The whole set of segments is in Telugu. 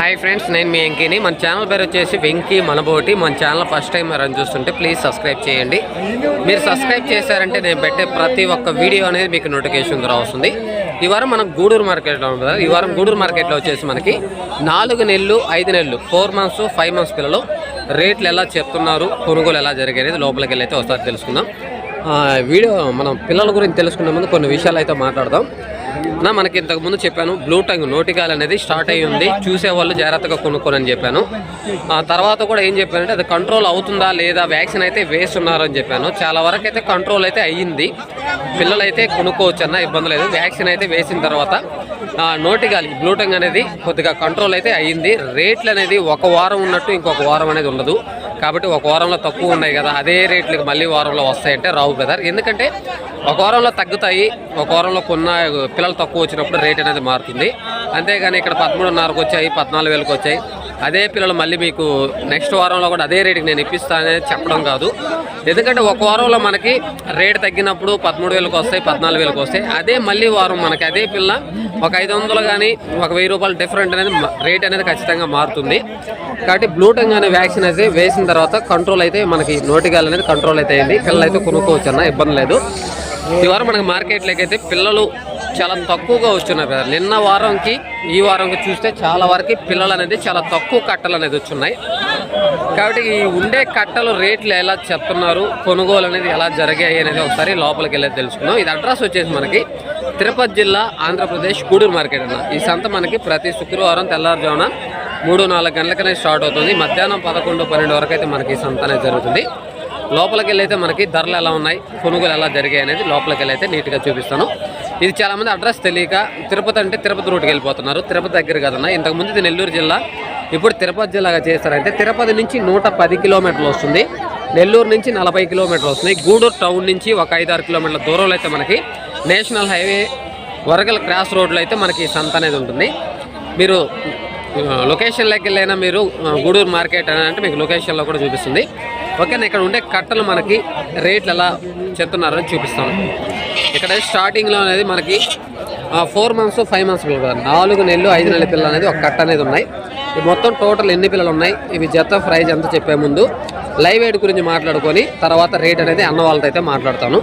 హాయ్ ఫ్రెండ్స్ నేను మీ వెంకీని. మన ఛానల్ పేరు వచ్చేసి వెంకీ మనబోటి మన ఛానల్ ఫస్ట్ టైం రన్ చూస్తుంటే ప్లీజ్ సబ్స్క్రైబ్ చేయండి. మీరు సబ్స్క్రైబ్ చేశారంటే నేను పెట్టే ప్రతి ఒక్క వీడియో అనేది మీకు నోటిఫికేషన్ ద్వారా వస్తుంది. ఈ వారం మనం గూడూరు మార్కెట్లో ఉంటుంది ఈ వారం గూడూరు మార్కెట్లో వచ్చేసి మనకి నాలుగు నెలలు ఐదు నెలలు ఫోర్ మంత్స్ ఫైవ్ మంత్స్ పిల్లలు రేట్లు ఎలా చెప్తున్నారు కొనుగోలు ఎలా జరిగేది లోపలికి వెళ్ళి అయితే ఒకసారి తెలుసుకుందాం. వీడియో మనం పిల్లల గురించి తెలుసుకునే ముందు కొన్ని విషయాలు అయితే మాట్లాడదాం. నా మనకి ఇంతకుముందు చెప్పాను బ్లూ టంగ్ నోటికాయలు అనేది స్టార్ట్ అయ్యి ఉంది. చూసే వాళ్ళు జాగ్రత్తగా కొనుక్కోనని చెప్పాను. ఆ తర్వాత కూడా ఏం చెప్పానంటే అది కంట్రోల్ అవుతుందా లేదా వ్యాక్సిన్ అయితే వేస్తున్నారని చెప్పాను. చాలా వరకు అయితే కంట్రోల్ అయితే అయ్యింది. పిల్లలు అయితే కొనుక్కోవచ్చు అన్న ఇబ్బంది లేదు. వ్యాక్సిన్ అయితే వేసిన తర్వాత ఆ, నోటిగాలి బ్లూ టంగ్ అనేది కొద్దిగా కంట్రోల్ అయితే అయ్యింది. రేట్లు అనేది ఒక వారం ఉన్నట్టు ఇంకొక వారం అనేది ఉండదు. కాబట్టి ఒక వారంలో తక్కువ ఉన్నాయి కదా అదే రేట్లకు మళ్ళీ వారంలో వస్తాయంటే రావు బ్రదర్ ఎందుకంటే ఒక వారంలో తగ్గుతాయి ఒక వారంలో కొన్న పిల్లలు తక్కువ వచ్చినప్పుడు రేట్ అనేది మారుతుంది. అంతేగాని ఇక్కడ పదమూడున్నరకు వచ్చాయి పద్నాలుగు వేలకు వచ్చాయి. అదే పిల్లలు మళ్ళీ మీకు నెక్స్ట్ వారంలో కూడా అదే రేటుకి నేను ఇప్పిస్తానని చెప్పడం కాదు. ఎందుకంటే ఒక వారంలో మనకి రేట్ తగ్గినప్పుడు పదమూడు వేలకు వస్తాయి పద్నాలుగు వేలకు వస్తాయి. అదే మళ్ళీ వారం మనకి అదే పిల్ల ఒక ఐదు వందలు కానీ ఒక వెయ్యి రూపాయలు డిఫరెంట్ అనేది రేట్ అనేది ఖచ్చితంగా మారుతుంది. కాబట్టి బ్లూటంగ్ అనే వ్యాక్సిన్ అయితే వేసిన తర్వాత కంట్రోల్ అయితే మనకి నోటిగాలు అనేది కంట్రోల్ అయితే అయింది. పిల్లలు అయితే కొనుక్కోవచ్చు అన్న ఇబ్బంది లేదు. ఈ వారం మనకి మార్కెట్లోకి అయితే పిల్లలు చాలా తక్కువగా వస్తున్నాయి కదా. నిన్న వారంకి ఈ వారంకి చూస్తే చాలా వరకు పిల్లలు అనేది చాలా తక్కువ కట్టలు అనేది వచ్చున్నాయి కాబట్టి ఈ ఉండే కట్టలు రేట్లు ఎలా చెప్తున్నారు కొనుగోలు అనేది ఎలా జరిగాయి అనేది ఒకసారి లోపలికి వెళ్ళి తెలుసుకుందాం. ఇది అడ్రస్ వచ్చేసి మనకి తిరుపతి జిల్లా ఆంధ్రప్రదేశ్ గూడూరు మార్కెట్ అన్న. ఈ సంత మనకి ప్రతి శుక్రవారం తెల్లారుజామున మూడు నాలుగు గంటలకనే స్టార్ట్ అవుతుంది. మధ్యాహ్నం పదకొండు పన్నెండు వరకు అయితే మనకి ఈ సంత అనేది జరుగుతుంది. లోపలికి వెళ్ళి అయితే మనకి ధరలు ఎలా ఉన్నాయి? కొనుగోలు ఎలా జరిగాయి అనేది లోపలికి అయితే నీట్గా చూపిస్తాను. ఇది చాలామంది అడ్రస్ తెలియక తిరుపతి అంటే తిరుపతి రూట్కి వెళ్ళిపోతున్నారు. తిరుపతి దగ్గర కదన్నా ఇంతకుముందు ఇది నెల్లూరు జిల్లా. ఇప్పుడు తిరుపతి జిల్లాగా చేస్తారంటే తిరుపతి నుంచి నూట పది కిలోమీటర్లు వస్తుంది. నెల్లూరు నుంచి నలభై కిలోమీటర్లు వస్తుంది. గూడూరు టౌన్ నుంచి ఒక ఐదు ఆరు కిలోమీటర్ల దూరంలో అయితే మనకి నేషనల్ హైవే వరగల్ క్రాస్ రోడ్లో అయితే మనకి సంత అనేది ఉంటుంది. మీరు లొకేషన్లోకి వెళ్ళైనా మీరు గూడూరు మార్కెట్ అని అంటే మీకు లొకేషన్లో కూడా చూపిస్తుంది. ఓకేనా ఇక్కడ ఉండే కట్టలు మనకి రేట్లు ఎలా చెప్తున్నారని చూపిస్తాను. ఇక్కడ స్టార్టింగ్లో అనేది మనకి ఫోర్ మంత్స్ ఫైవ్ మంత్స్ పిల్లలు నాలుగు నెలలు ఐదు నెలల పిల్లలు అనేది ఒక కట్ట అనేది ఉన్నాయి. ఇవి మొత్తం టోటల్ ఎన్ని పిల్లలు ఉన్నాయి? ఇవి జత ప్రైజ్ ఎంత చెప్పే ముందు లైవ్ ఎయిడ్ గురించి మాట్లాడుకొని తర్వాత రేట్ అనేది అన్న వాళ్ళతో అయితే మాట్లాడతాను.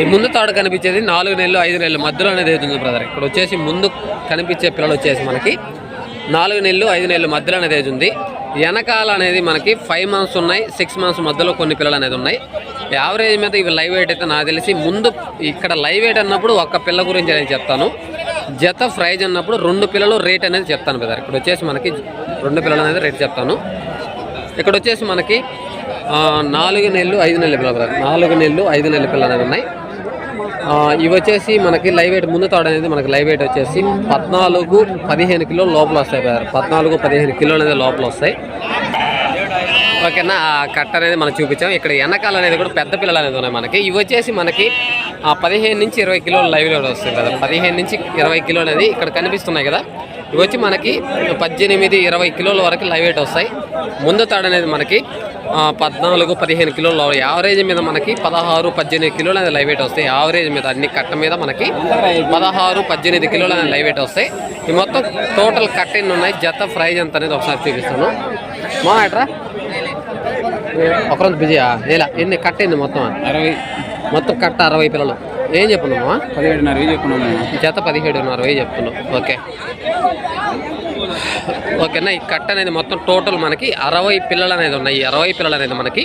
ఈ ముందు తాడు కనిపించేది నాలుగు నెలలు ఐదు నెలలు మధ్యలో అనేది అవుతుంది బ్రదర్ ఇక్కడ వచ్చేసి ముందు కనిపించే పిల్లలు వచ్చేసి మనకి నాలుగు నెలలు ఐదు నెలలు మధ్యలో అనేది ఏజ్ ఉంది? వెనకాల అనేది మనకి ఫైవ్ మంత్స్ ఉన్నాయి సిక్స్ మంత్స్ మధ్యలో కొన్ని పిల్లలు అనేది ఉన్నాయి యావరేజ్ మీద ఇవి లైవ్ వెయిట్ అయితే నాకు తెలిసి ముందు ఇక్కడ లైవ్ వెయిట్ అన్నప్పుడు ఒక్క పిల్ల గురించి నేను చెప్తాను. జత ప్రైజ్ అన్నప్పుడు రెండు పిల్లలు రేట్ అనేది చెప్తాను బ్రదర్ ఇక్కడ వచ్చేసి మనకి రెండు పిల్లలు అనేది రేట్ చెప్తాను. ఇక్కడ వచ్చేసి మనకి నాలుగు నెలలు ఐదు నెలల పిల్లలు బ్రదర్ నాలుగు నెలలు ఐదు నెలల పిల్లలు అనేది ఉన్నాయి. ఇవి వచ్చేసి మనకి లైవ్ వెయిట్ ముందు తాడు అనేది మనకి లైవ్ వెయిట్ వచ్చేసి పద్నాలుగు పదిహేను కిలోలు లోపల వస్తాయి బ్రదర్. పద్నాలుగు పదిహేను కిలోలు అనేది లోపల వస్తాయి. ఓకేనా? ఆ కట్ట అనేది మనం చూపించాం. ఇక్కడ వెనకాల అనేది కూడా పెద్ద పిల్లలు అనేది ఉన్నాయి మనకి. ఇవి వచ్చేసి మనకి పదిహేను నుంచి ఇరవై కిలోలు లైవ్ వెయిట్ వస్తాయి కదా పదిహేను నుంచి ఇరవై కిలోలు అనేది ఇక్కడ కనిపిస్తున్నాయి కదా. ఇవి వచ్చి మనకి పద్దెనిమిది ఇరవై కిలోల వరకు లైవ్ వెయిట్ వస్తాయి. ముందు తాడు అనేది మనకి పద్నాలుగు పదిహేను కిలోలు యావరేజ్ మీద మనకి పదహారు పద్దెనిమిది కిలోలు అనేది లైవ్ వెయిట్ వస్తాయి. యావరేజ్ మీద అన్ని కట్ట మీద మనకి పదహారు పద్దెనిమిది కిలోలు అనేది లైవ్ వెయిట్ వస్తాయి. ఈ మొత్తం టోటల్ కట్ట ఎన్ని ఉన్నాయి? జత ప్రైజ్ ఎంత అనేది ఒకసారి చూపిస్తాను. మా ఎట్రా ఒకరోజు బిజీయా? ఎలా ఎన్ని కట్టింది మొత్తం? అరవై. మొత్తం కట్ట అరవై పిల్లలు. ఏం చెప్పున్నామా పదిహేడున్నర వేలు చెప్పుకున్నాము జత పదిహేడున్నర వెయ్యి చెప్తున్నావు? ఓకే. ఓకేనా ఈ కట్ట అనేది మొత్తం టోటల్ మనకి అరవై పిల్లలు అనేది ఉన్నాయి. అరవై పిల్లలు అనేది మనకి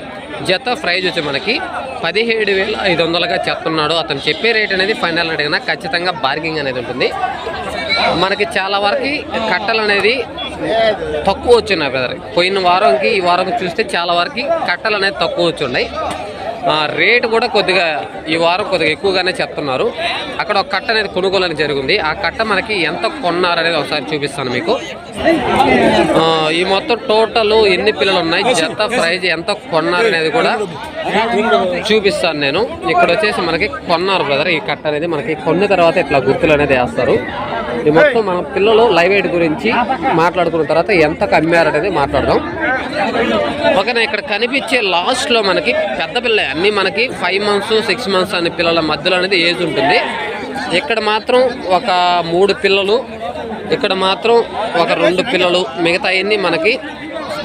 జత ప్రైజ్ వచ్చి మనకి పదిహేడు వేల ఐదు వందలుగా చెప్తున్నాడు అతను చెప్పే రేట్ అనేది ఫైనల్ అడిగినా ఖచ్చితంగా బార్గింగ్ అనేది ఉంటుంది. మనకి చాలా వరకు కట్టలు అనేది తక్కువ వచ్చినాయి బ్రదర్ పోయిన వారంకి ఈ వారం చూస్తే చాలా వరకు కట్టలు అనేది తక్కువ వచ్చి ఉన్నాయి. ఆ, రేటు కూడా కొద్దిగా ఈ వారం కొద్దిగా ఎక్కువగానే చెప్తున్నారు. అక్కడ ఒక కట్ట అనేది కొనుగోలు అనేది జరిగింది. ఆ కట్ట మనకి ఎంత కొన్నారు అనేది ఒకసారి చూపిస్తాను మీకు. ఈ మొత్తం టోటల్ ఎన్ని పిల్లలు ఉన్నాయి జత ప్రైజ్ ఎంత కొన్నారు అనేది కూడా చూపిస్తాను నేను. ఇక్కడ వచ్చేసి మనకి కొన్నారు బ్రదర్ ఈ కట్ట అనేది మనకి కొన్న తర్వాత ఇట్లా గుర్తులు అనేది వేస్తారు. ఈ మొత్తం మన పిల్లలు లైవ్ ఎయిట్ గురించి మాట్లాడుకున్న తర్వాత ఎంత కమ్మారనేది అనేది మాట్లాడదాం. ఓకేనా ఇక్కడ కనిపించే లాస్ట్లో మనకి పెద్ద పిల్ల అన్నీ మనకి ఫైవ్ మంత్స్ సిక్స్ మంత్స్ అనే పిల్లల మధ్యలో అనేది ఏజ్ ఉంటుంది. ఇక్కడ మాత్రం ఒక మూడు పిల్లలు ఇక్కడ మాత్రం ఒక రెండు పిల్లలు మిగతా అన్నీ మనకి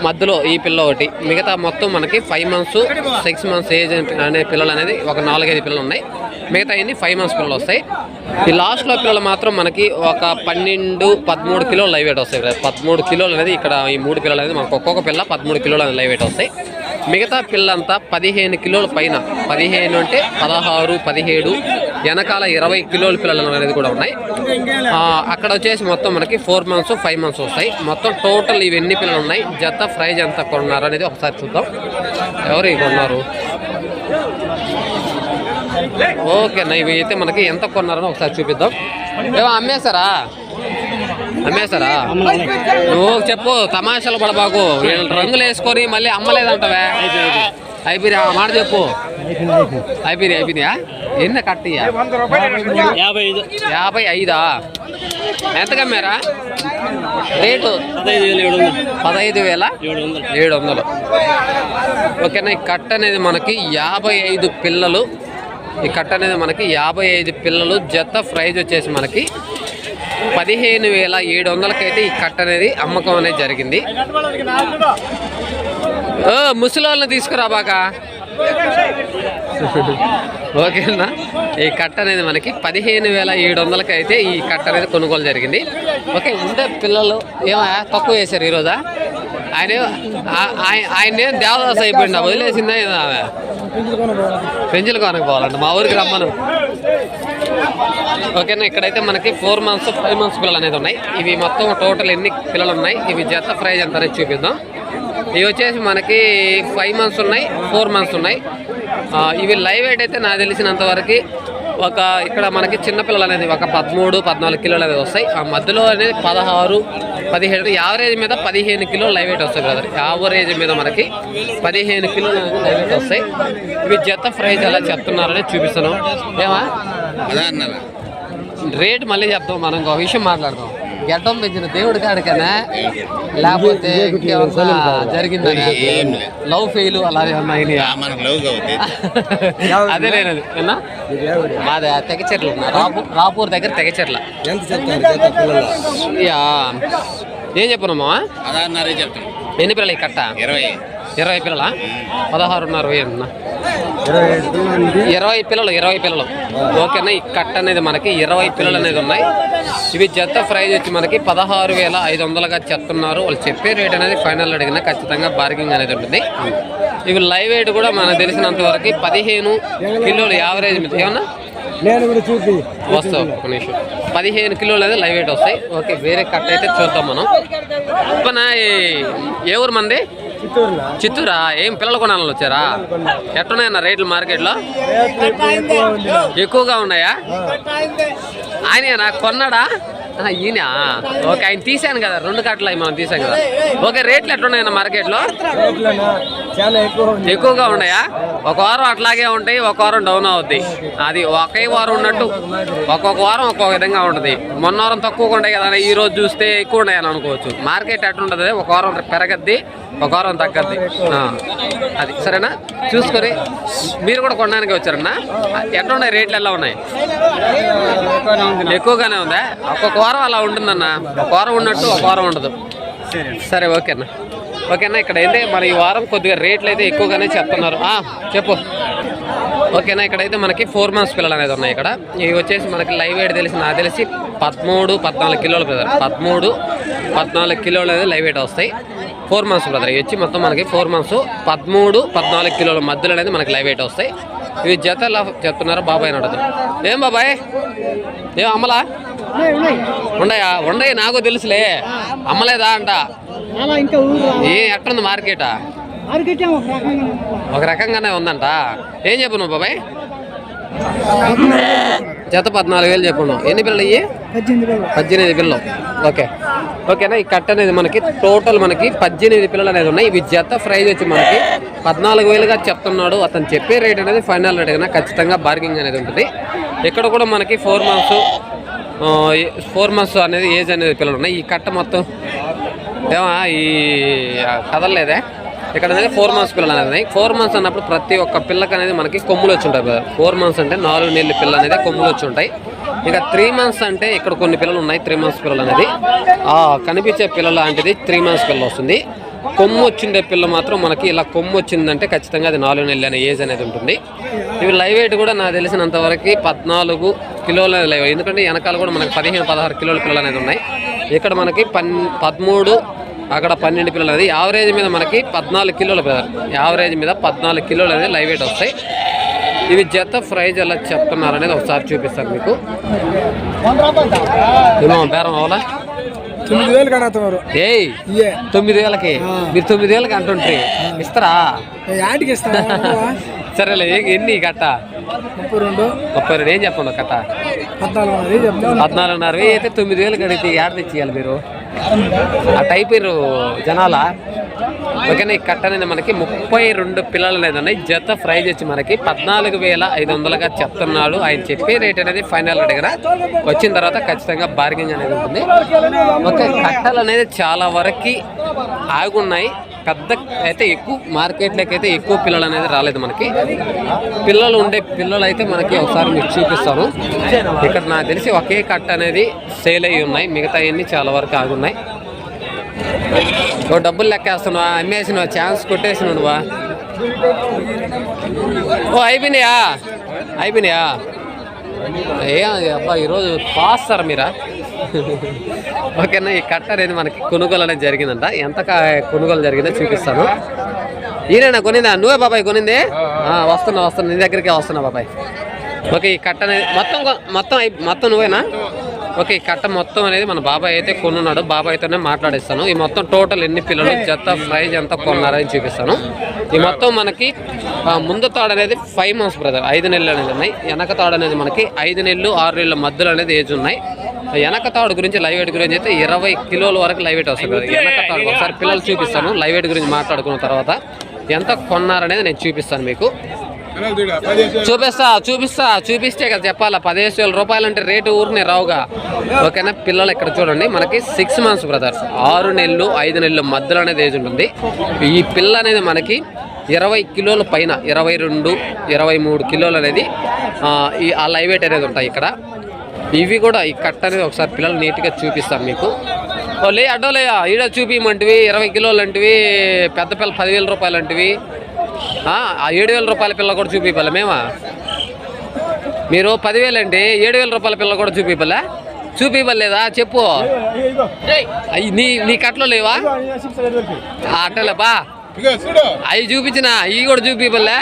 మధ్యలో ఈ పిల్ల ఒకటి. మిగతా మొత్తం మనకి five months six months age అనే పిల్లలు అనేది ఒక నాలుగైదు పిల్లలు ఉన్నాయి. మిగతా అన్ని ఫైవ్ మంత్స్ పిల్లలు వస్తాయి. ఈ లాస్ట్లో పిల్లలు మాత్రం మనకి ఒక పన్నెండు పదమూడు కిలోలు లైవ్ వెయిట్ వస్తాయి. పదమూడు కిలోలు అనేది ఇక్కడ ఈ మూడు పిల్లలు అనేది మనకు ఒక్కొక్క పిల్ల పదమూడు కిలోలు అనేది లైవ్ వెయిట్ వస్తాయి. మిగతా పిల్లంతా పదిహేను కిలోల పైన పదిహేను అంటే పదహారు పదిహేడు వెనకాల ఇరవై కిలోల పిల్లలు అనేది కూడా ఉన్నాయి. అక్కడ వచ్చేసి మొత్తం మనకి ఫోర్ మంత్స్ ఫైవ్ మంత్స్ వస్తాయి. మొత్తం టోటల్ ఇవి ఎన్ని పిల్లలు ఉన్నాయి. జత ప్రైజ్ ఎంత కొన్నారు అనేది ఒకసారి చూద్దాం. ఎవరు ఇవి కొన్నారు? ఓకే ఇవి అయితే మనకి ఎంత కొన్నారని ఒకసారి చూపిద్దాం. ఏమో అమ్మేశారా? అమ్మేశారా? నువ్వు చెప్పు తమాషాలు పడబాకు వీళ్ళు రంగులు వేసుకొని మళ్ళీ అమ్మలేదంటవే. అయిపోయి ఆ మాట చెప్పు. అయిపోయి అయిపోయినాయా? ఎన్ని కట్టయ్యా యాభై ఐదు? ఐదా ఎంత కమ్మారా? రేటు? పదహైదు వేల? ఏడు పదహైదు వందలు. వేల ఏడు వందలు వందలు ఓకేనా ఈ కట్ట అనేది మనకి యాభై ఐదు పిల్లలు ఈ కట్ట అనేది మనకి యాభై ఐదు పిల్లలు జత ప్రైజ్ వచ్చేసి మనకి పదిహేను వేల ఏడు వందలకైతే ఈ కట్ట అనేది అమ్మకం అనేది జరిగింది. ముసలి వాళ్ళని తీసుకురా బాగా. ఓకేనా? ఈ కట్ట అనేది మనకి పదిహేను వేల ఏడు వందలకి అయితే ఈ కట్ట అనేది కొనుగోలు జరిగింది. ఓకే ఉండే పిల్లలు ఏమో తక్కువ వేశారు ఈరోజా? ఆయన ఆయ- ఆయన ఏం దేవదాస్ అయిపోయింది వదిలేసిందా ఏదో ఆమె? పెంచులు మా ఊరికి రమ్మను. ఓకేనా ఇక్కడైతే మనకి ఫోర్ మంత్స్ ఫైవ్ మంత్స్ పిల్లలు అనేది ఉన్నాయి. ఇవి మొత్తం టోటల్ ఎన్ని పిల్లలు ఉన్నాయి? ఇవి జత ప్రైజ్ ఎంత అనేది చూపిద్దాం. ఇవి వచ్చేసి మనకి ఫైవ్ మంత్స్ ఉన్నాయి ఫోర్ మంత్స్ ఉన్నాయి. ఇవి లైవ్ వెయిట్ అయితే నాకు తెలిసినంత వరకు ఒక ఇక్కడ మనకి చిన్నపిల్లలు అనేది ఒక పదమూడు పద్నాలుగు కిలోలు అనేది వస్తాయి. ఆ మధ్యలో అనేది పదహారు పదిహేడు యావరేజ్ మీద పదిహేను కిలోలు లైవ్ వెయిట్ వస్తాయి బ్రదర్ యావరేజ్ మీద మనకి పదిహేను కిలోలు అనేది లైవ్ వెయిట్ వస్తాయి. ఇవి జత ప్రైజ్ ఎలా చెప్తున్నారని చూపిస్తాను ఏమా? రేట్ మళ్ళీ చెప్తాం మనం ఇంకో విషయం మాట్లాడదాం. గడ్డం పెంచిన దేవుడి కాడికనా లేకపోతే ఇంకేమన్నా జరిగిందని లవ్ ఫెయిల్ అలా ఏమన్నా అదే ఏనా మాది తెగచెర్ల రాపూర్ రాపూర్ దగ్గర తెగచెర్ల యా. ఏం చెప్పనమ్మా ఎన్ని పిల్లలు కట్ట? ఇరవై. ఇరవై పిల్లల? పదహారున్నర వెయ్యి అన్న ఇరవై పిల్లలు ఇరవై పిల్లలు. ఓకేనా? ఈ కట్ట అనేది మనకి ఇరవై పిల్లలు అనేది ఉన్నాయి. ఇవి జత ప్రైజ్ వచ్చి మనకి పదహారు వేల ఐదు వందలుగా చెప్తున్నారు. వాళ్ళు చెప్పే రేట్ అనేది ఫైనల్ అడిగినా ఖచ్చితంగా బార్గింగ్ అనేది ఉంటుంది. ఇవి లైవ్ వెయిట్ కూడా మనకు తెలిసినంత వరకు పదిహేను కిలోలు యావరేజ్ మీద. ఏమన్నా? వస్తావు నిమిషం. పదిహేను కిలోలు అనేది లైవ్ వెయిట్ వస్తాయి. ఓకే వేరే కట్ట అయితే చూద్దాం మనం. అప్పనా ఏ ఊరు మంది? చిత్తూరా? ఏం పిల్లలు కొనాలని వచ్చారా? ఎట్టున్నాయన్న రేట్లు మార్కెట్లో? ఎక్కువగా ఉన్నాయా? ఆయన కొన్నాడా? ఈయన? ఓకే ఆయన తీసాను కదా. రెండు కట్టలు మనం తీసాం కదా. ఓకే రేట్లు ఎట్లున్నాయన్న మార్కెట్లో? ఎక్కువగా ఉన్నాయా? ఒక వారం అట్లాగే ఉంటాయి ఒక వారం డౌన్ అవుద్ది. అది ఒకే వారం ఉన్నట్టు. ఒక్కొక్క వారం ఒక్కొక్క విధంగా ఉంటుంది. మొన్న వారం తక్కువగా ఉంటాయి కదా ఈ రోజు చూస్తే ఎక్కువ ఉన్నాయని అనుకోవచ్చు. మార్కెట్ ఎట్లుంటుంది? ఒక వారం పెరగద్ది. ఒక వారం తగ్గద్ది. అది. సరేనా? చూసుకొని మీరు కూడా కొనడానికి వచ్చారన్నా? ఎట్లున్నాయి రేట్లు ఎలా ఉన్నాయి? ఎక్కువగానే ఉందా ఒక్కొక్క వారం అలా ఉంటుందన్న. ఒక వారం ఉన్నట్టు ఒక వారం ఉండదు. సరే. ఓకేనా. ఓకేనా ఇక్కడ అయితే మరి ఈ వారం కొద్దిగా రేట్లు అయితే ఎక్కువగానే చెప్తున్నారు. ఆ, చెప్పు. ఓకేనా ఇక్కడైతే మనకి ఫోర్ మంత్స్ పిల్లలు అనేది ఉన్నాయి ఇక్కడ. ఇవి వచ్చేసి మనకి లైవ్ వెయిట్ తెలిసి నాకు తెలిసి పదమూడు పద్నాలుగు కిలోలు బ్రదర్ పదమూడు పద్నాలుగు కిలోలు అనేది లైవ్ వెయిట్ వస్తాయి. Four months brother. ఇవి వచ్చి మొత్తం మనకి ఫోర్ మంత్స్ పదమూడు పద్నాలుగు కిలోల మధ్యలో అనేది మనకి లైవ్ వెయిట్ వస్తాయి. ఇవి జత ఎలా చెప్తున్నారో బాబాయ్ అని అడుగుతారు ఏం బాబాయ్? ఏం అమ్మలా? ఉండయా? ఉండయి? నాకు తెలుసులే. అమ్మలేదా అంట. ఏ ఎట్లుంది మార్కెటా? ఒక రకంగానే ఉందంట. ఏం చెప్పు నువ్వు బాబాయ్? జత పద్నాలుగు వేలు చెప్పు నువ్వు ఎన్ని పిల్లలు ఇయ్యి? పద్దెనిమిది పిల్లలు. ఓకే. ఓకేనా? ఈ కట్ట అనేది మనకి టోటల్ మనకి పద్దెనిమిది పిల్లలు అనేది ఉన్నాయి. ఇవి జత ప్రైజ్ వచ్చి మనకి పద్నాలుగు వేలుగా చెప్తున్నాడు. అతను చెప్పే రేట్ అనేది ఫైనల్ రేట్ అయినా ఖచ్చితంగా బార్గింగ్ అనేది ఉంటుంది. ఇక్కడ కూడా మనకి ఫోర్ మంత్స్ ఫోర్ మంత్స్ అనేది ఏజ్ అనేది పిల్లలు ఉన్నాయి. ఈ కట్ట మొత్తం ఏమా ఈ కదలలేదే? ఇక్కడ అనేది ఫోర్ మంత్స్ పిల్లలు అనేది ఉన్నాయి. ఫోర్ మంత్స్ అన్నప్పుడు ప్రతి ఒక్క పిల్లకి అనేది మనకి కొమ్ములు వచ్చి ఉంటాయి ఫోర్ మంత్స్ అంటే నాలుగు నెలల పిల్ల అనేది కొమ్ములు వచ్చి ఉంటాయి. ఇంకా త్రీ మంత్స్ అంటే ఇక్కడ కొన్ని పిల్లలు ఉన్నాయి. త్రీ మంత్స్ పిల్లలు అనేది. కనిపించే పిల్లల లాంటిది త్రీ మంత్స్ పిల్ల వస్తుంది. కొమ్ము వచ్చిండే పిల్ల మాత్రం మనకి ఇలా కొమ్ము వచ్చిందంటే ఖచ్చితంగా అది నాలుగు నెలలు అనే ఏజ్ అనేది ఉంటుంది. ఇవి లైవ్ వెయిట్ కూడా నాకు తెలిసినంత వరకు పద్నాలుగు కిలోల లైవ్ ఎందుకంటే వెనకాల కూడా మనకి పదిహేను పదహారు కిలోల పిల్లలు అనేది ఉన్నాయి. ఇక్కడ మనకి పన్ పదమూడు అక్కడ పన్నెండు పిల్లలు అనేది. యావరేజ్ మీద మనకి పద్నాలుగు కిలోల బ్రదర్ యావరేజ్ మీద పద్నాలుగు కిలోలు అనేది లైవ్ వెయిట్ వస్తాయి. ఇవి జత ప్రైజ్ ఎలా చెప్తున్నారు అనేది ఒకసారి చూపిస్తాను మీకు. బేరం అవలా తొమ్మిది వేలు కడతారు ఏయ్ తొమ్మిది వేలకి. మీరు తొమ్మిది వేలకి అంటుంటే ఇస్తారా? యాటికి సరేలే ఎన్ని కట్ట? ముప్పై రెండు. ముప్పై రెండు ఏం చెప్పండి కట్ట? పద్నాలుగున్నర వెయ్యి అయితే తొమ్మిది వేలు కడిగితే ఏడ తెచ్చియాలి మీరు? అట్ అయిపోయారు జనాల? ఓకేనా ఈ కట్ట అనేది మనకి ముప్పై రెండు పిల్లలు అనేది ఉన్నాయి. జత ప్రైజ్ వచ్చి మనకి పద్నాలుగు వేల ఐదు వందలుగా చెప్తున్నాడు ఆయన చెప్పే రేట్ అనేది ఫైనల్ రేట్ వచ్చిన తర్వాత ఖచ్చితంగా బార్గింగ్ అనేది ఉంటుంది. ఓకే కట్టలు అనేది చాలా వరకు ఆగున్నాయి. పెద్ద అయితే ఎక్కువ మార్కెట్లోకి అయితే ఎక్కువ పిల్లలు అనేది రాలేదు మనకి. పిల్లలు ఉండే పిల్లలు అయితే మనకి ఒకసారి మీకు చూపిస్తాను. ఇక్కడ నాకు తెలిసి ఒకే కట్ట అనేది సేల్ అయ్యి ఉన్నాయి. మిగతా అన్ని చాలా వరకు ఆగున్నాయి. ఓ డబ్బులు లెక్కేస్తున్నావా? అమ్మేసినవా? ఛాన్స్ కొట్టేసినావు నువ్వా ఓ అయిపోయినాయా? అయిపోయినాయా? ఏ అబ్బా ఈరోజు పాస్ సార్ మీరా? ఓకేనా ఈ కట్ట అనేది మనకి కొనుగోలు అనేది జరిగిందంట. ఎంత కొనుగోలు జరిగిందో చూపిస్తాను. ఈయనైనా కొనిందా? నువ్వే బాబాయ్ కొనింది? వస్తున్నా వస్తున్నా నీ దగ్గరికే వస్తున్నా బాబాయ్. ఓకే ఈ కట్ట అనేది మొత్తం మొత్తం మొత్తం నువ్వేనా? ఓకే ఈ కట్ట మొత్తం అనేది మన బాబాయ్ అయితే కొనున్నాడు. బాబాయ్తోనే మాట్లాడిస్తాను. ఈ మొత్తం టోటల్ ఎన్ని పిల్లలు జత ప్రైజ్ ఎంత కొన్నారని చూపిస్తాను. ఈ మొత్తం మనకి ముందు తాడు అనేది ఫైవ్ మంత్స్ బ్రదర్ ఐదు నెలలు అనేది ఉన్నాయి. వెనక తాడు అనేది మనకి ఐదు నెలలు ఆరు నెలల మధ్యలో అనేది ఏజ్ ఉన్నాయి. వెనక తాడు గురించి లైవ్ వెయిట్ గురించి అయితే ఇరవై కిలోల వరకు లైవ్ వెయిట్ వస్తుంది. వెనక తాడు. ఒకసారి పిల్లలు చూపిస్తాను. లైవ్ వెయిట్ గురించి మాట్లాడుకున్న తర్వాత ఎంత కొన్నారనేది నేను చూపిస్తాను మీకు. చూపిస్తా చూపిస్తా చూపిస్తే కదా చెప్పాలా? పదిహేను వేల రూపాయలు అంటే రేటు ఊరినే రావుగా. ఓకేనా? పిల్లలు ఇక్కడ చూడండి. మనకి సిక్స్ మంత్స్ బ్రదర్స్ ఆరు నెలలు ఐదు నెలలు మధ్యలో అనేది ఏజ్ ఉంటుంది. ఈ పిల్ల అనేది మనకి ఇరవై కిలోల పైన ఇరవై రెండు ఇరవై మూడు కిలోలు అనేది ఆ, ఈ ఆ లైవ్ వెయిట్ అనేది ఉంటాయి ఇక్కడ. ఇవి కూడా ఈ కట్ట అనేది ఒకసారి పిల్లలు నీట్గా చూపిస్తాను మీకు. లే అడ్డోలేయా ఈడ చూపించమంటివి ఇరవై కిలోలు అంటివి. పెద్ద పిల్ల పదివేల రూపాయలు అంటివి. ఆ ఏడు వేల రూపాయల పిల్ల కూడా చూపిపలే మేమా? మీరు పదివేలు ఏడు వేల రూపాయల పిల్ల కూడా చూపించాలా చూపిపలేదా చెప్పు. నీ నీ కట్లో లేవా? అట్టలేపా అవి చూపించిన ఇవి కూడా చూపిపలే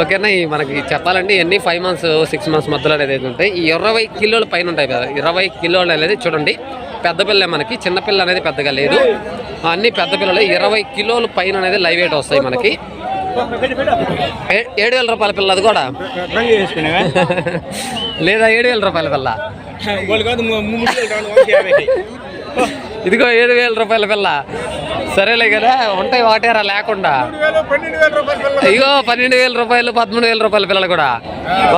ఓకేనా ఈ మనకి చెప్పాలంటే ఇవన్నీ ఫైవ్ మంత్స్ సిక్స్ మంత్స్ మధ్యలో అనేది ఉంటాయి ఈ ఇరవై కిలోల పైన ఉంటాయి కదా ఇరవై కిలోలు అనేది చూడండి. పెద్ద పిల్ల మనకి చిన్న పిల్ల అనేది పెద్దగా లేదు. అన్ని పెద్ద పిల్లలు ఇరవై కిలోల పైన అనేది లైవ్ వెయిట్ వస్తాయి మనకి. ఏ- ఏడు వేల రూపాయల పిల్ల అది కూడా? లేదా ఏడు వేల రూపాయల పిల్ల? ఇదిగో ఏడు వేల రూపాయల పిల్ల. సరేలే కదా ఉంటాయి వాటేరా లేకుండా. అయ్యో పన్నెండు వేల రూపాయలు పదమూడు వేల రూపాయల పిల్లలు కూడా.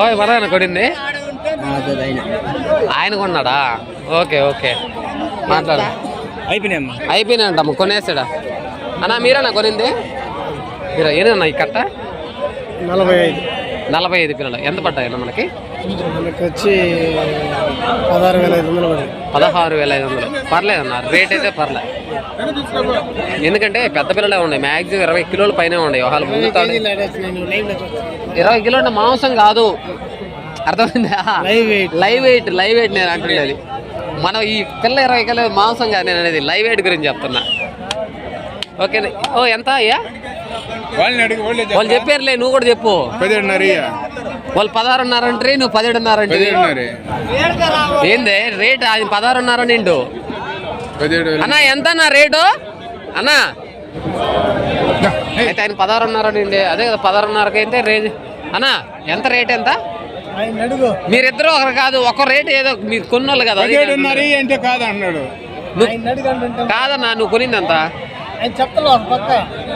ఓయ్ మన కొడింది ఆయన కొన్నాడా? Okay okay. మాట్లాడు. అయిపోయినాయమ్మా. అయిపోయినాయంటమ్మ కొనేసాడా? అన్నా మీరేనా కొనింది? మీరా ఏనన్నా ఈ కట్ట? నలభై ఐదు నలభై ఐదు పిల్లలు. ఎంత పడ్డాయన్న మనకి? మనకి వచ్చి పదహారు వేల ఐదు వందలు పదహారు వేల ఐదు వందలు. పర్లేదన్న రేట్ అయితే పర్లేదు ఎందుకంటే పెద్ద పిల్లలే ఉన్నాయి మ్యాక్సిమం ఇరవై కిలోల పైన ఉన్నాయి వాళ్ళ ముందు ఇరవై కిలోల మాంసం కాదు. అర్థమైందా? Live weight. Live weight live weight నేను అంటున్నది. మనం ఈ పిల్ల ఇరవై కిలో మాంసం కాదు నేను అనేది లైవ్ వెయిట్ గురించి చెప్తున్నా. ఓకే ఓ ఎంత అయ్యా? వాళ్ళే చెప్పారులే నువ్వు కూడా చెప్పు. వాళ్ళు పదహారున్నారంటే నువ్వు పదిహేడున్నారంటే పదిహేడున్నర ఏంది రేట్ అది పదహారున్నర నిండు. అన్నా ఎంత అన్న రేటు అన్నా? అయితే ఆయన పదహారున్నర నిండి అదే కదా పదహారున్నరకి అయితే రేట్ అన్నా ఎంత రేట్ ఎంత? మీరిద్దరు ఒకరు కాదు ఒక రేట్ ఏదో మీరు కొన్నోళ్ళు కదా అంటే కాదన్నాడు కాదన్నా నువ్వు కొనిందంత?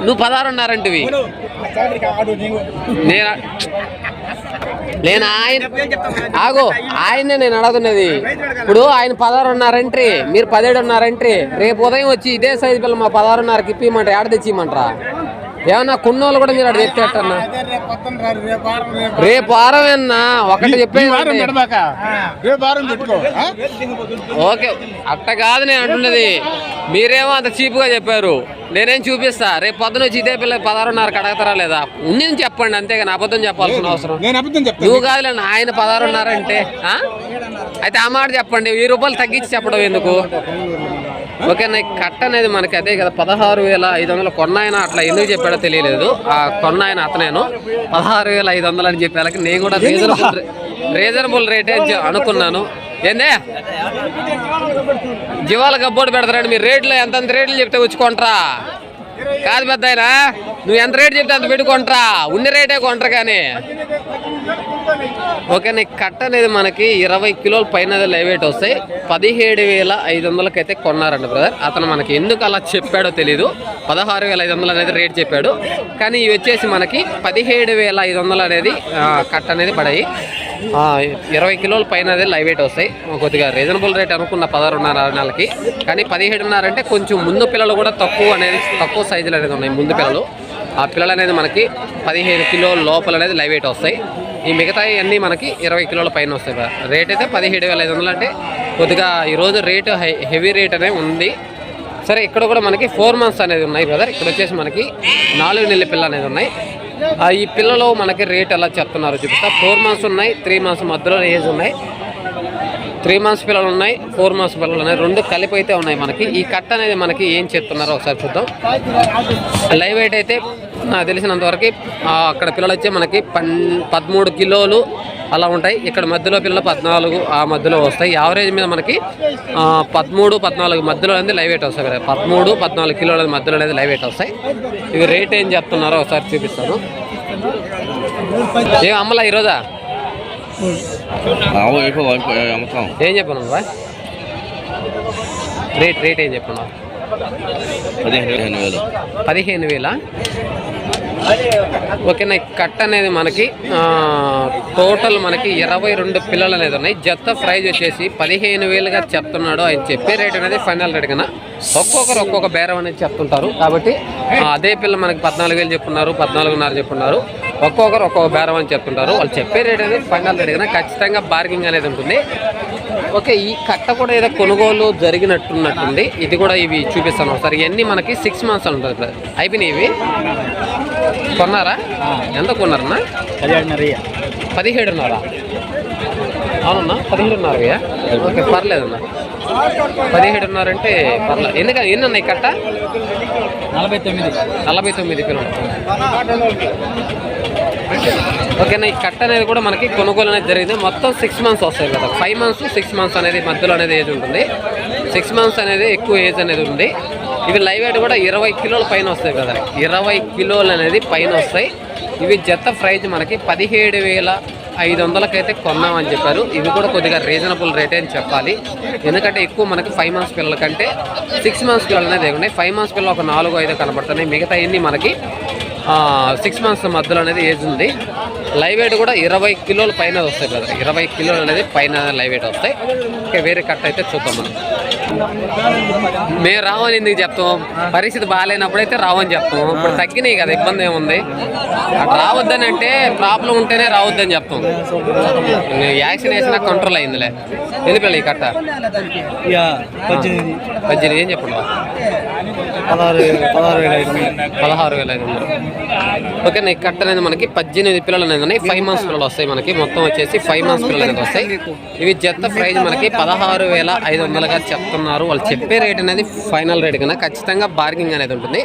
నువ్వు పదహారున్నారంటివి. ఆడు నేను? నేను ఆయన ఆగు ఆయనే నేను అడుగుతున్నది. ఇప్పుడు ఆయన పదహారున్నారంట్రీ మీరు పదిహేడున్నారంట్రీ. రేపు ఉదయం వచ్చి ఇదే సైజు పిల్ల మా పదహారున్నరకి ఇప్పిమంటారు ఏడ తెచ్చిమంటారా? ఏమన్నా కొన్నోళ్ళు కూడా మీరు అక్కడ చెప్పేటన్నా? రేపు వారం ఏమన్నా ఒకటి చెప్పేది? ఓకే. అట్ట కాదు నేను అంటున్నది. మీరేమో అంత చీప్గా చెప్పారు. నేనేం చూపిస్తా. రేపు పొద్దున వచ్చి ఇదే పిల్ల పదహారున్నరకు అడగతారా లేదా? ఉంది చెప్పండి అంతేగాని అబద్ధం చెప్పాల్సిన అవసరం. నువ్వు కాదులేండి ఆయన పదహారున్నర అంటే? అయితే ఆ మాట చెప్పండి. వెయ్యి రూపాయలు తగ్గించి చెప్పడం ఎందుకు? ఓకే నాకు కట్ట అనేది మనకి అదే కదా. పదహారు వేల ఐదు వందలు కొన్నాయన? అట్లా ఎందుకు చెప్పాడో తెలియలేదు. ఆ కొన్నాయన అతనేను. పదహారు వేల ఐదు వందలు అని చెప్పేళ్ళకి నేను కూడా రీజనబుల్ రీజనబుల్ రేట్ అనుకున్నాను. ఏందే? జీవాల గబ్బోడు పెడతారండి. మీరు రేట్లు ఎంత రేట్లు చెప్తే వచ్చి కొంట్రా? కాదు పెద్ద ఆయన నువ్వు ఎంత రేట్ చెప్తే అంత పెట్టి కొంట్రా? ఉన్న రేటే కొంటరు కానీ. ఓకే నీ కట్ట అనేది మనకి ఇరవై కిలోల పైన లైవ్ వెయిట్ వస్తాయి. పదిహేడు వేల ఐదు వందలకైతే కొన్నారండి బ్రదర్. అతను మనకి ఎందుకు అలా చెప్పాడో తెలీదు. పదహారు వేల ఐదు వందలు అనేది రేట్ చెప్పాడు. కానీ ఇవి వచ్చేసి మనకి పదిహేడు వేల ఐదు వందలు అనేది కట్ట అనేది పడాయి. ఇరవై కిలోల పైన అనేది లైవ్ వెయిట్ వస్తాయి. కొద్దిగా రీజనబుల్ రేట్ అనుకున్న పదహారున్నర నెలకి కానీ పదిహేడున్నర అంటే కొంచెం ముందు పిల్లలు కూడా తక్కువ అనేది తక్కువ సైజులు అనేది ఉన్నాయి ముందు పిల్లలు. ఆ పిల్లలు అనేది మనకి పదిహేను కిలోల లోపల అనేది లైవ్ వెయిట్ వస్తాయి. ఈ మిగతా అన్నీ మనకి ఇరవై కిలోల పైన వస్తాయి కదా రేట్ అయితే పదిహేడు వేల ఐదు వందలు అంటే కొద్దిగా ఈరోజు రేటు హై హెవీ రేట్ అనేది ఉంది. సరే ఇక్కడ కూడా మనకి ఫోర్ మంత్స్ అనేది ఉన్నాయి బ్రదర్. ఇక్కడ వచ్చేసి మనకి నాలుగు నెలల పిల్ల అనేది ఉన్నాయి. ఆ, ఈ పిల్లలు మనకి రేట్ ఎలా చెప్తున్నారు చూపిస్తా. ఫోర్ మంత్స్ ఉన్నాయి త్రీ మంత్స్ మధ్యలో ఏజ్ ఉన్నాయి. త్రీ మంత్స్ పిల్లలు ఉన్నాయి ఫోర్ మంత్స్ పిల్లలు ఉన్నాయి. రెండు కలిపి అయితే ఉన్నాయి మనకి. ఈ కట్ట అనేది మనకి ఏం చెప్తున్నారో ఒకసారి చూద్దాం. లైవ్ వెయిట్ అయితే నాకు తెలిసినంతవరకు అక్కడ పిల్లలు వచ్చి మనకి పన్ పదమూడు కిలోలు అలా ఉంటాయి. ఇక్కడ మధ్యలో పిల్లలు పద్నాలుగు ఆ మధ్యలో వస్తాయి. యావరేజ్ మీద మనకి పదమూడు పద్నాలుగు మధ్యలో అనేది లైవ్ వెయిట్ వస్తాయి కదా. పదమూడు పద్నాలుగు కిలోల మధ్యలో అనేది లైవ్ వెయిట్ వస్తాయి. ఇవి రేట్ ఏం చెప్తున్నారో ఒకసారి చూపిస్తాను. ఏం అమ్మలా ఈరోజా? అమ్ముతాం ఏం చెప్పను బా రేట్ రేట్ ఏం చెప్పను? పదిహేను వేలు. పదిహేను వేల? ఓకేనా ఈ కట్ట అనేది మనకి టోటల్ మనకి ఇరవై రెండు పిల్లలు అనేది ఉన్నాయి. జత ప్రైజ్ వచ్చేసి పదిహేను వేలుగా చెప్తున్నాడు ఆయన చెప్పే రేట్ అనేది ఫైనల్ రేట్ కన్నా ఒక్కొక్కరు ఒక్కొక్క బేరం అనేది చెప్తుంటారు. కాబట్టి అదే పిల్ల మనకి పద్నాలుగు వేలు చెప్పున్నారు పద్నాలుగున్నర చెప్పున్నారు. ఒక్కొక్కరు ఒక్కొక్క బేరం అని చెప్తుంటారు. వాళ్ళు చెప్పే రేట్ అనేది ఫైనల్ రేట్ కన్నా ఖచ్చితంగా బార్గింగ్ అనేది ఉంటుంది. ఓకే ఈ కట్ట కూడా ఏదో కొనుగోలు జరిగినట్టున్నట్టుంది. ఇది కూడా ఇవి చూపిస్తాను ఒకసారి. ఇవన్నీ మనకి సిక్స్ మంత్స్ ఉంటుంది. అయిపోయినాయి ఇవి. కొన్నారా? ఎంత కొన్నారన్నా? పదిహేడున్నర? అవునన్నా పదిహేడున్నర ఓకే పర్లేదన్నా. పదిహేడున్నర అంటే పర్లేదు ఎందుకని? ఎన్ని ఉన్నాయి కట్ట? నలభై తొమ్మిది. నలభై తొమ్మిది కిలోలు. ఓకేనా ఈ కట్ట అనేది కూడా మనకి కొనుగోలు అనేది జరిగింది. మొత్తం సిక్స్ మంత్స్ వస్తాయి కదా. ఫైవ్ మంత్స్ సిక్స్ మంత్స్ అనేది మధ్యలో అనేది ఏజ్ ఉంటుంది. సిక్స్ మంత్స్ అనేది ఎక్కువ ఏజ్ అనేది ఉంది. ఇవి లైవ్ వెయిట్ కూడా ఇరవై కిలోల పైన వస్తాయి కదా. ఇరవై కిలోలు అనేది పైన వస్తాయి. ఇవి జత ప్రైజ్ మనకి పదిహేడు వేల ఐదు వందలకైతే కొన్నామని చెప్పారు. ఇవి కూడా కొద్దిగా రీజనబుల్ రేటే అని చెప్పాలి. ఎందుకంటే ఎక్కువ మనకి ఫైవ్ మంత్స్ పిల్లల కంటే సిక్స్ మంత్స్ పిల్లలు అనేది ఫైవ్ మంత్స్ పిల్లలు ఒక నాలుగు ఐదు కనబడుతున్నాయి. మిగతా అన్ని మనకి సిక్స్ మంత్స్ మధ్యలో అనేది ఏజ్ ఉంది. లైవ్ వెయిట్ కూడా ఇరవై కిలోల పైన వస్తాయి కదా ఇరవై కిలోలు అనేది పైన లైవ్ వెయిట్ వస్తాయి. ఓకే వేరే కట్ అయితే చూద్దాం మనం. మేము రావని ఎందుకు చెప్తాం? పరిస్థితి బాగాలేనప్పుడైతే రావని చెప్తాం. ఇప్పుడు తగ్గినాయి కదా ఇబ్బంది ఏముంది? రావద్దని అంటే ప్రాబ్లం ఉంటేనే రావద్దని చెప్తాం. యాక్సిన్ వేసినా కంట్రోల్ అయిందిలే. ఎందుకు ఈ కట్ట? పద్దెనిమిది. ఏం చెప్పండి పదహారు పదహారు వేల ఐదు వందలు. పదహారు వేల ఐదు వందలు. ఓకే ఈ కట్ట అనేది మనకి పద్దెనిమిది పిల్లలు అనేది ఉన్నాయి. ఫైవ్ మంత్స్ పిల్లలు వస్తాయి మనకి. మొత్తం వచ్చేసి ఫైవ్ మంత్స్ పిల్లలు అనేది వస్తాయి. ఇవి జత ప్రైజ్ మనకి పదహారు వేల ఐదు వందలుగా చెప్తున్నారు. వాళ్ళు చెప్పే రేట్ అనేది ఫైనల్ రేట్ కన్నా ఖచ్చితంగా బార్గింగ్ అనేది ఉంటుంది.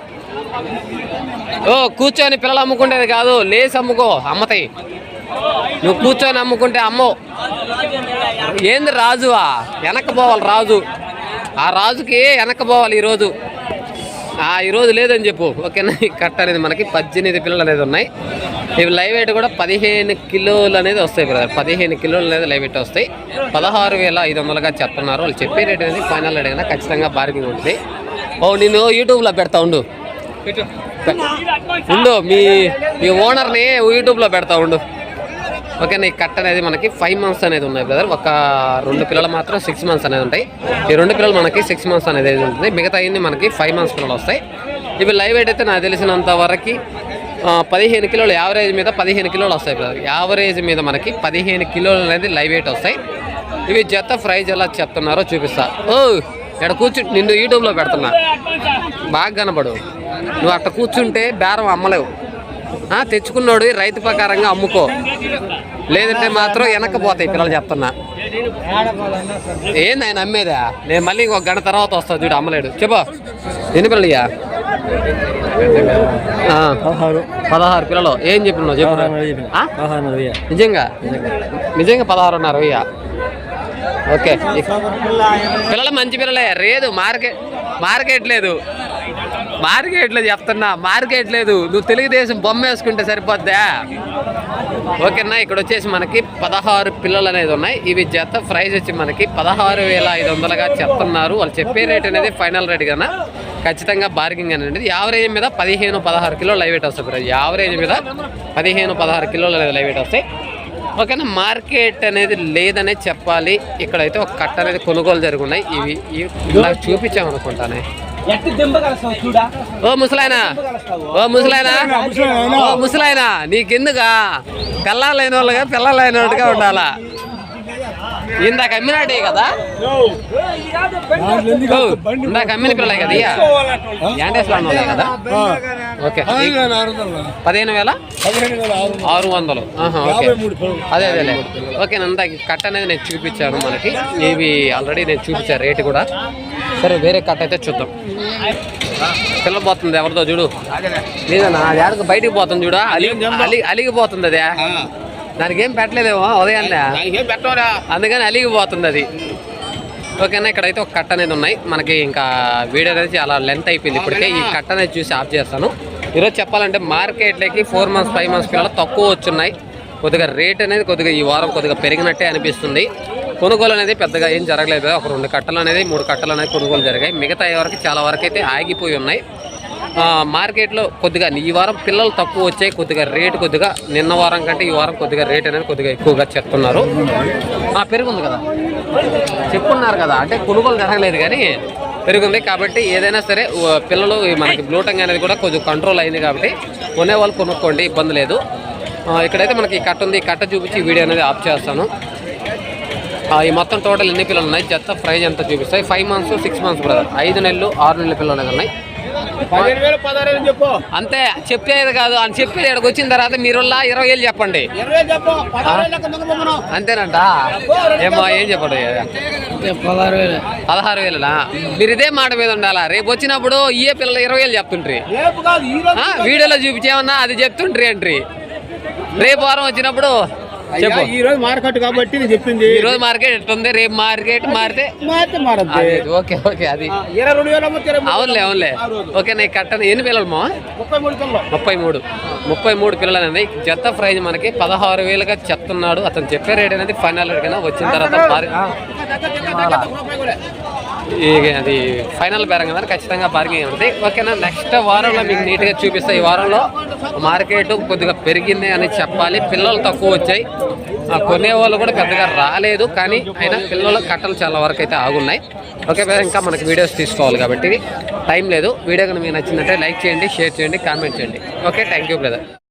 ఓ కూర్చొని పిల్లలు అమ్ముకుంటేది కాదు. లేసి అమ్ముకో అమ్మతాయి. నువ్వు కూర్చొని అమ్ముకుంటే అమ్మవు ఏంది రాజువా? వెనక్కి పోవాలి రాజు. ఆ రాజుకి వెనక్కి పోవాలి ఈరోజు. ఈరోజు లేదని చెప్పు. ఓకేనా? కట్ట అనేది మనకి పద్దెనిమిది పిల్లలు అనేది ఉన్నాయి. ఇవి లైవ్ వెయిట్ కూడా పదిహేను కిలోలు అనేది వస్తాయి బ్రదర్ పదిహేను కిలోలు అనేది లైవ్ వెయిట్ వస్తాయి. పదహారు వేల ఐదు వందలుగా చెప్తున్నారు. వాళ్ళు చెప్పే రేట్ అనేది ఫైనల్ రేట్ కన్నా ఖచ్చితంగా బార్గింగ్ ఉంటుంది. ఓ నేను యూట్యూబ్లో పెడతా ఉండు. ఉండు మీ మీ ఓనర్ని యూట్యూబ్లో పెడతా ఉండు. ఓకేనా ఈ కట్ అనేది మనకి ఫైవ్ మంత్స్ అనేది ఉన్నాయి బ్రదర్ ఒక రెండు పిల్లలు మాత్రం సిక్స్ మంత్స్ అనేది ఉంటాయి. ఈ రెండు పిల్లలు మనకి సిక్స్ మంత్స్ అనేది ఉంటుంది? మిగతా అన్ని మనకి ఫైవ్ మంత్స్ పిల్లలు వస్తాయి. ఇవి లైవ్ వెయిట్ అయితే నాకు తెలిసినంత వరకు పదిహేను కిలోలు యావరేజ్ మీద పదిహేను కిలోలు వస్తాయి బ్రదర్ యావరేజ్ మీద మనకి పదిహేను కిలోలు అనేది లైవ్ వెయిట్ వస్తాయి. ఇవి జత ప్రైజ్ ఎలా చెప్తున్నారో చూపిస్తా. ఓ ఇక్కడ కూర్చు నిన్ను యూట్యూబ్లో పెడుతున్నా. బాగా కనబడు. నువ్వు అట్ట కూర్చుంటే బేరం అమ్మలేవు. తెచ్చుకున్నోడు రైతు ప్రకారంగా అమ్ముకో. లేదంటే మాత్రం వెనక్కపోతాయి పిల్లలు చెప్తున్నా. ఏంది ఆయన అమ్మేదా? నేను మళ్ళీ ఇంకొక గంట తర్వాత వస్తా చూడు అమ్మలేడు. చెప్పు. ఎన్ని పిల్లలు ఇయ్యా? పదహారు. పిల్లలు. ఏం చెప్పినావు? చెప్పు. ఆ? నిజంగా? నిజంగా. పదహారున్నర వెయ్య ఓకే. పిల్లలు మంచి పిల్లలే. లేదు మార్కెట్ మార్కెట్ లేదు. మార్కెట్ లేదు చెప్తున్నా మార్కెట్ లేదు. నువ్వు తెలుగుదేశం బొమ్మ వేసుకుంటే సరిపోద్దా? ఓకేనా ఇక్కడ వచ్చేసి మనకి పదహారు పిల్లలు అనేది ఉన్నాయి. ఇవి జత ప్రైస్ వచ్చి మనకి పదహారు వేల ఐదు వందలుగా చెప్తున్నారు. వాళ్ళు చెప్పే రేట్ అనేది ఫైనల్ రేట్ కన్నా ఖచ్చితంగా బార్గింగ్ అనేది యావరేజ్ మీద పదిహేను పదహారు కిలో లైవ్ వెయిట్ వస్తుంది యావరేజ్ మీద పదిహేను పదహారు కిలోలు అనేది లైవ్ వెయిట్ వస్తాయి ఓకేనా మార్కెట్ అనేది లేదనే చెప్పాలి. ఇక్కడైతే ఒక కట్ట అనేది కొనుగోలు జరుగున్నాయి. ఇవి ఇలా చూపించామనుకుంటానే ఓ ముసలాయనా. ఓ ముసలాయనా. ఓ ముసలాయనా. నీకెందుకా? పిల్లలైన వాళ్ళుగా పిల్లలైన వాళ్ళుగా ఉండాలా? ఇందాక అమ్మినాడే కదా? ఇందాక అమ్మిన పిల్లలే కదా యాండేస్లో కదా? ఓకే. పదిహేను వేల? ఆరు వందలు. ఓకే. అదే అదేలే ఓకే అంతా కట్ అనేది నేను చూపించాను మనకి. ఇవి ఆల్రెడీ నేను చూపించాను రేటు కూడా. సరే వేరే కట్ అయితే చూద్దాం. పిల్ల పోతుంది ఎవరితో చూడు. లేదన్నా అది ఆడకు బయటికి పోతుంది చూడు. అలిగి అలిగి అలిగిపోతుంది అదే. దానికి ఏం పెట్టలేదేమో ఉదయాన్నే. అందుకని అలిగిపోతుంది అది ఓకేనా ఇక్కడైతే ఒక కట్ అనేది ఉన్నాయి. మనకి ఇంకా వీడియో అనేది చాలా లెంత్ అయిపోయింది ఇప్పటికే. ఈ కట్ అనేది చూసి ఆఫ్ చేస్తాను. ఈరోజు చెప్పాలంటే మార్కెట్లోకి ఫోర్ మంత్స్ ఫైవ్ మంత్స్ పిల్లలు తక్కువ వచ్చున్నాయి. కొద్దిగా రేట్ అనేది కొద్దిగా ఈ వారం కొద్దిగా పెరిగినట్టే అనిపిస్తుంది. కొనుగోలు అనేది పెద్దగా ఏం జరగలేదు. ఒక రెండు కట్టలు అనేది మూడు కట్టలు అనేది కొనుగోలు జరిగాయి. మిగతా వరకు చాలా వరకు అయితే ఆగిపోయి ఉన్నాయి. మార్కెట్లో కొద్దిగా ఈ వారం పిల్లలు తక్కువ వచ్చాయి కొద్దిగా రేటు కొద్దిగా నిన్న వారం కంటే ఈ వారం కొద్దిగా రేట్ అనేది కొద్దిగా ఎక్కువగా చెప్తున్నారు. పెరుగుంది కదా. చెప్పున్నారు కదా. అంటే కొనుగోలు జరగలేదు కానీ పెరుగుంది కాబట్టి ఏదైనా సరే పిల్లలు మనకి బ్లూటంగ్ అనేది కూడా కొంచెం కంట్రోల్ అయింది కాబట్టి కొనేవాళ్ళు కొనుక్కోండి ఇబ్బంది లేదు. ఇక్కడైతే మనకి కట్ట ఉంది కట్ట చూపించి వీడియో అనేది ఆఫ్ చేస్తాను. ఈ మొత్తం టోటల్ ఎన్ని పిల్లలు ఉన్నాయి? జత ప్రైజ్ ఎంత చూపిస్తాయి? Five months six months brother ఐదు నెలలు ఆరు నెలల పిల్లలు అనేది ఉన్నాయి. అంతే చెప్పేది కాదు. అని చెప్పేది ఇక్కడికి వచ్చిన తర్వాత మీరు ఇరవై వేలు చెప్పండి. అంతేనంట? ఏమో ఏం చెప్పడు? పదహారు వేలు. పదహారు వేలనా మీరు ఇదే మాట మీద ఉండాలా? రేపు వచ్చినప్పుడు ఇయే పిల్లలు ఇరవై వేలు చెప్తుండ్రి. రేపు కాదు ఈ రోజు ఆ, వీడియోలో చూపించేమన్నా అది చెప్తుండ్రి అంట్రి. రేపు వారం వచ్చినప్పుడు చెప్పు. అయ్యా, ఈ రోజు మార్కెట్ కాబట్టి నేను చెప్పింది. ఈ రోజు మార్కెట్ ఎట్లుంది? రేపు మార్కెట్ మారితే? మారితే మారద్దు. ఓకే ఓకే అది. ఇరవై రెండు వేలు అవునులే అవునులే. ఓకే నేను కట్టను. ఎన్ని పిల్లలు మా ముప్పై మూడు ముప్పై మూడు. ముప్పై మూడు పిల్లలు అనేది జత ప్రైజ్ మనకి పదహారు వేలుగా చెప్తున్నాడు. అతను చెప్పే రేట్ అనేది ఫైనల్ రేట్ కన్నా వచ్చిన తర్వాత అది ఫైనల్ బేరం కదా ఖచ్చితంగా బార్గెన్ ఉంటుంది ఓకేనా? నెక్స్ట్ వారంలో మీకు నీట్గా చూపిస్తాయి ఈ వారంలో మార్కెట్ కొద్దిగా పెరిగింది అని చెప్పాలి. పిల్లలు తక్కువ వచ్చాయి. ఆ, కూడా పెద్దగా రాలేదు. కానీ అయినా పిల్లల కట్టలు చాలా వరకు అయితే ఆగున్నాయి. ఓకే బ్రదర్ ఇంకా మనకి వీడియోస్ తీసుకోవాలి కాబట్టి. టైం లేదు. వీడియో కనుక మీకు నచ్చిందంటే లైక్ చేయండి షేర్ చేయండి కామెంట్ చేయండి. Okay thank you brother